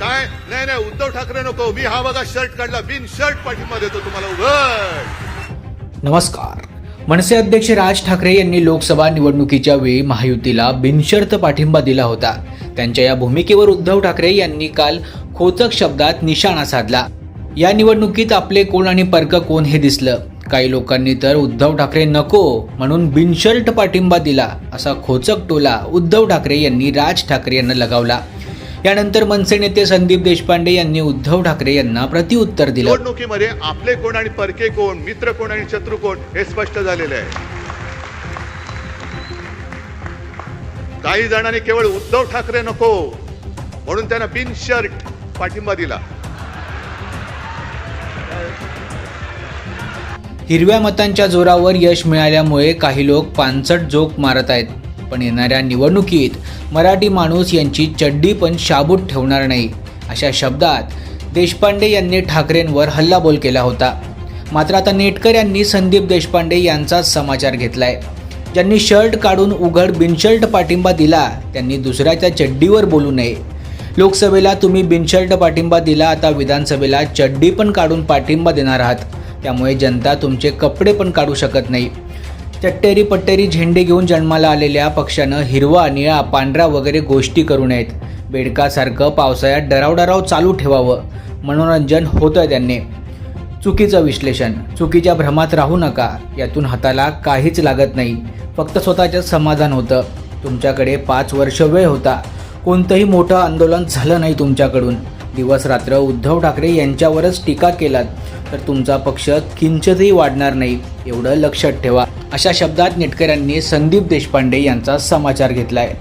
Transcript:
काय? नाही नाही उद्धव ठाकरे नको. मी हा बघा शर्ट काढला. बिन शर्ट पाठिंबा देतो तुम्हाला उघड नमस्कार. मनसे अध्यक्ष राज ठाकरे यांनी लोकसभा निवडणुकीच्या वेळी महायुतीला बिनशर्त पाठिंबा दिला होता. त्यांच्या या भूमिकेवर उद्धव ठाकरे यांनी काल खोचक शब्दात निशाणा साधला. या निवडणुकीत आपले कोण आणि पर्क कोण हे दिसलं? काही लोकांनी तर उद्धव ठाकरे नको म्हणून बिनशर्ट पाठिंबा दिला असा खोचक टोला उद्धव ठाकरे यांनी राज ठाकरे यांना लगावला. यानंतर मनसे नेते संदीप देशपांडे यांनी उद्धव ठाकरे यांना प्रतिउत्तर दिलं. निवडणुकीमध्ये आपले कोण आणि परके कोण मित्र कोण आणि शत्रू कोण हे स्पष्ट झालेले आहे. काही जणांनी केवळ उद्धव ठाकरे नको म्हणून त्यांना बिन शर्ट पाठिंबा दिला. हिरव्या मतांच्या जोरावर यश मिळाल्यामुळे काही लोक पानसट जोक मारत आहेत. पण येणाऱ्या निवडणुकीत मराठी माणूस यांची चड्डी पण शाबूत ठेवणार नाही. अशा शब्दात देशपांडे यांनी ठाकरेंवर हल्लाबोल केला होता. मात्र आता नेटकर यांनी संदीप देशपांडे यांचाच समाचार घेतलाय. ज्यांनी शर्ट काढून उघड बिनशर्ट पाठिंबा दिला त्यांनी दुसऱ्याच्या चड्डीवर बोलू नये. लोकसभेला तुम्ही बिनशर्ट पाठिंबा दिला आता विधानसभेला चड्डी पण काढून पाठिंबा देणार आहात. त्यामुळे जनता तुमचे कपडे पण काढू शकत नाही. चट्टेरी पट्टेरी झेंडे घेऊन जन्माला आलेल्या पक्षानं हिरवा निळा पांढरा वगैरे गोष्टी करू नयेत. बेडकासारखं पावसाळ्यात डराव डराव चालू ठेवावं. मनोरंजन होतं त्यांनी. चुकीचं विश्लेषण. चुकीच्या भ्रमात राहू नका. यातून हाताला काहीच लागत नाही. फक्त स्वतःचं समाधान होतं. तुमच्याकडे पाच वर्ष वेळ होता. कोणतंही मोठं आंदोलन झालं नाही तुमच्याकडून. दिवस रात्र उद्धव ठाकरे यांच्यावरच टीका केलात तर तुमचा पक्ष किंचितही वाढणार नाही एवढं लक्षात ठेवा. अशा शब्दात नेटकऱ्यांनी संदीप देशपांडे यांचा समाचार घेतलाय.